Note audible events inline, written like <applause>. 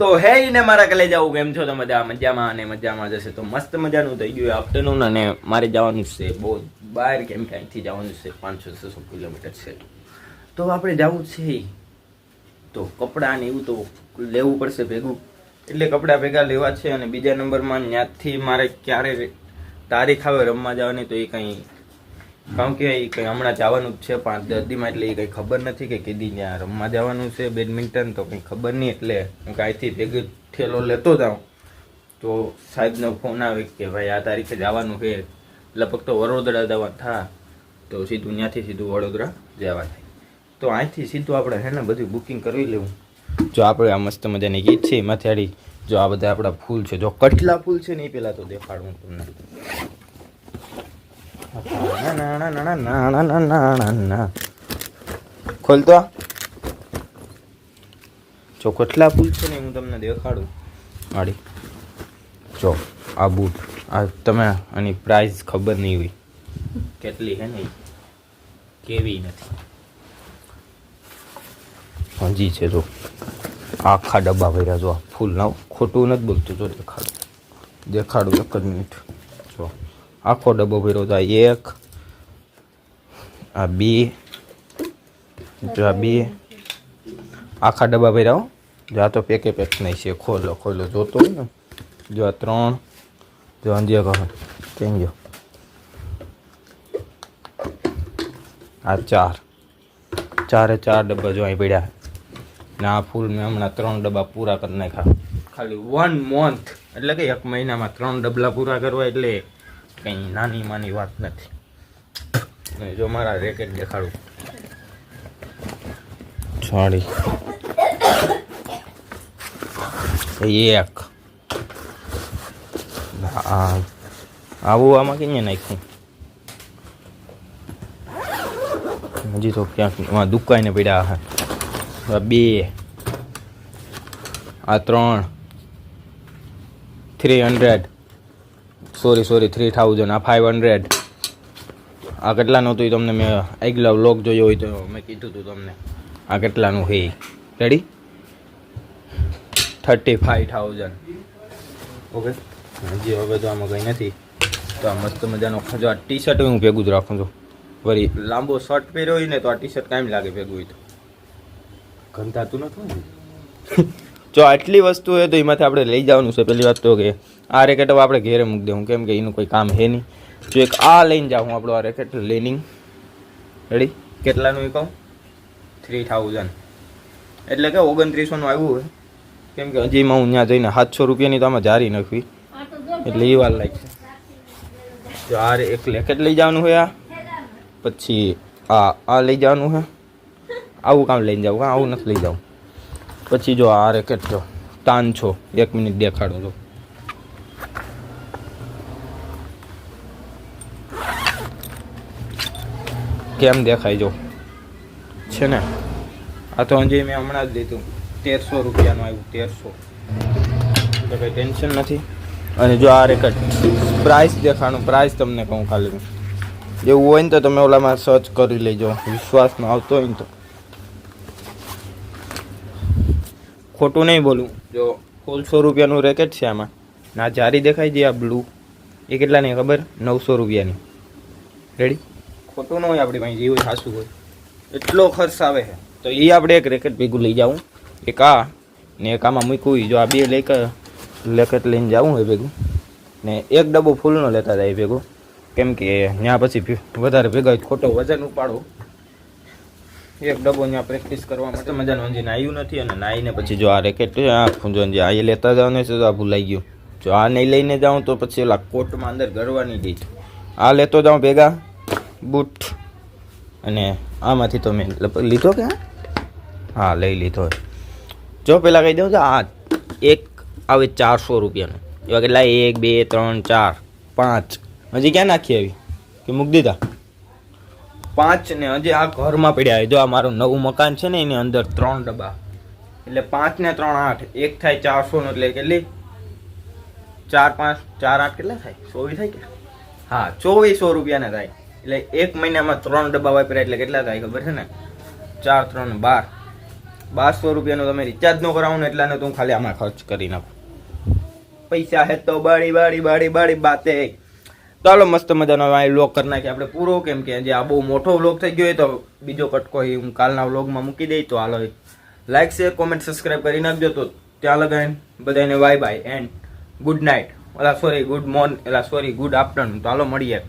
તો હે ને મારા કલે જાવું કેમ છો? તો બધા મજામાં અને મજામાં જશે. તો મસ્ત મજાનું થઈ ગયું આફ્ટરનૂન અને મારે જવાનું છે. બહુ બહાર કેમ કે અહીંથી જવાનું છે. પાંચસો, છસો કિલોમીટર છે. તો આપણે જવું છે. તો કપડાં ને એવું તો લેવું પડશે ભેગું. એટલે કપડાં ભેગા લેવા છે અને બીજા નંબરમાં ત્યાંથી મારે ક્યારે તારીખ આવે રમવા જવાની તો એ કંઈ કારણ કે એ કંઈ હમણાં જવાનું જ છે પાંચ દસ દીમાં એટલે એ કંઈ ખબર નથી કે કીધી ત્યાં રમવા જવાનું છે બેડમિન્ટન, તો કંઈ ખબર નહીં એટલે હું કાંઈથી ભેગી ઠેલો લેતો જાઉં. તો સાહેબનો ફોન આવે કે ભાઈ આ તારીખે જવાનું છે, લગભગ તો વડોદરા જવા થા, તો સીધું ત્યાંથી સીધું વડોદરા જવા થાય તો અહીંથી સીધું આપણે હે ને બધું બુકિંગ કરી લેવું. જો આપણે આ મસ્ત મજાની ગીત છે, એમાંથી આડી જો આ બધા આપણા ફૂલ છે. જો કેટલા ફૂલ છે ને એ પહેલાં તો દેખાડું તમને. ખોલતો. જો કેટલા ફૂલ છે ને હું તમને દેખાડું મારી જો આ બૂટ આ તમે આની પ્રાઇસ ખબર નહીં હોય કેટલી હે ને કેવી નથી હજી છે જો આખા ડબ્બા ભર્યા જો ફૂલ ના ખોટું નથી બોલતું જો દેખાડું દેખાડું એક જ મિનિટ જો આખો ડબ્બો ભર્યો તો એક આ બે જો આ બે આખા ડબ્બા ભર્યા હો જો આ તો પેકે પેક નહીં છે ખોલો ખોલો જોતો હોય ને જો આ ત્રણ જો અંજે કહો કેમ જો આ ચાર ચારે ચાર ડબ્બા જો અહીં પડ્યા ને આ ફૂલ મેં હમણાં ત્રણ ડબ્બા પૂરા કરી નાખ્યા ખાલી વન મંથ એટલે કે એક મહિનામાં ત્રણ ડબલા પૂરા કરવા એટલે કંઈ નાની માની વાત નથી અને જો મારા રેકેટ દેખાડું. સાડી એક. આવું આમાં ક્યાં નાખ્યું? હજી તો ક્યાંક દુકાઈને પડ્યા હે. બે. આ ત્રણ. Three hundred sorry sorry three thousand આ ફાઇવ હંડ્રેડ આ કેટલાનું હતું એ તમને મેં આગલા વ્લોગ જોયો હોય તો મેં કીધું હતું તમને. આ કેટલાનું છે ready thirty five thousand okay હજી હવે તો આમાં કંઈ નથી. તો આ મસ્ત મજાનો જો આ ટી શર્ટ હું ભેગું જ રાખું છું. વળી લાંબો શર્ટ પહેર્યો હોય ને તો આ ટી શર્ટ કાંઈ લાગે ભેગું હોય તો. ગંધાતું નથી? <laughs> જો આટલી વસ્તુ હોય તો એમાંથી આપણે લઈ જવાનું છે. પહેલી વાત તો કે આ રેકેટ હવે આપણે ઘેરે મૂકી દેવું. કેમ કે એનું કોઈ કામ હે નહીં. જો એક આ લઈને જાઉં આપણો આ રેકેટ લેનિંગ રેડી કેટલાનું એ કહું? થ્રી થાઉઝન્ડ એટલે કે ઓગણત્રીસોનું આવ્યું હોય. કેમ કે હજી હું ત્યાં જઈને સાતસો રૂપિયાની તો આમાં જારી નાખવી. એટલે એ વાર લાગશે. જો આ એક લેકેટ લઈ જવાનું હોય આ. પછી આ આ લઈ જવાનું છે આવું કામ લઈને જાવ આવું નથી લઈ જાવ. પછી જો આ રેકેટ જો, તાન છો. એક મિનિટ દેખાડો જો કેમ દેખાય જો? છે ને? આ તો હજી મેં હમણાં જ લીધું. તેરસો રૂપિયાનું આવ્યું, તેરસો. તો કંઈ ટેન્શન નથી. અને જો આ રેકેટ પ્રાઇસ દેખાણું પ્રાઇસ તમને કહું ખાલી. એવું હોય ને તો તમે ઓલામાં સર્ચ કરી લેજો. વિશ્વાસમાં આવતો હોય ને તો. ખોટું નહીં બોલું. જો સોળસો રૂપિયાનું રેકેટ છે આમાં. ના, જારી દેખાય છે આ બ્લુ એ કેટલાની ખબર? નવસો રૂપિયાની. રેડી ખોટું ન હોય આપણી પાસે, જેવું સાસું હોય. એટલો ખર્ચ આવે છે. તો એ આપણે એક રેકેટ ભેગું લઈ જાઉં. એક આ, ને એક આમાં મૂકવું જો આ બે લેક લેકેટ લઈને જવું હોય ભેગું. ને એક ડબ્બો ફૂલનો લેતા જાય ભેગું. કેમ કે ત્યાં પછી વધારે ભેગા ખોટો વજન ઉપાડો. એક ડબ્બો ત્યાં પ્રેક્ટિસ કરવા માટે. મજાનું. અંજી નાહ્યું નથી અને નાહીને પછી જો આ રેકેટ આ જો જે આ એ લેતા જાવ ને તો આ ભૂલાઈ ગયું. જો આ નહીં લઈને જાઉં તો પછી ઓલા કોટમાં અંદર ગરવાની નહીં આ લેતો જાઉં ભેગા બૂટ. અને આમાંથી તો મેં લીધો કે હા લઈ લીધો જો પેલા કહી દઉં તો આ એક આવે ચારસો રૂપિયાનો. એવા કેટલા? એક બે ત્રણ ચાર પાંચ. હજી ક્યાં નાખી આવી? કે મૂકી દીધા? પાંચ ને હજી આ ઘરમાં પડ્યા. જો આ મારું નવું મકાન છે ને, એની અંદર ત્રણ ડબ્બા. એટલે પાંચ ને ત્રણ આઠ. એક થાય ચારસો નો એટલે કેટલી? ચાર પાંચ, ચાર આઠ કેટલા થાય? ચોવીસ થાય કે? હા, ચોવીસો રૂપિયાના થાય. એટલે એક મહિનામાં ત્રણ ડબ્બા વાપર્યા એટલે કેટલા થાય ખબર છે ને? ચાર, ત્રણ, બાર. બારસો રૂપિયાનું તમે રિચાર્જ ન કરાવો ને એટલાને તો હું ખાલી આમાં ખર્ચ કરી નાખું. પૈસા હે તો બાળી બાડી બાળી બાડી બાતે. ચાલો મસ્ત મજાનો વ્લોગ કરી નાખીએ. આપણે પૂરો, કેમ કે જે આ બહુ મોટો વ્લોગ થઈ ગયો હોય તો બીજો કટકો એ હું કાલના વ્લોગમાં મૂકી દઈ તો હાલો લાઈક શેર કોમેન્ટ સબસ્ક્રાઈબ કરી નાખજો. તો ત્યાં લગાવીને બધાને bye bye and good night Ola sorry good morning એલા સોરી ગુડ આફ્ટરનૂન તો હાલો, મળીએ.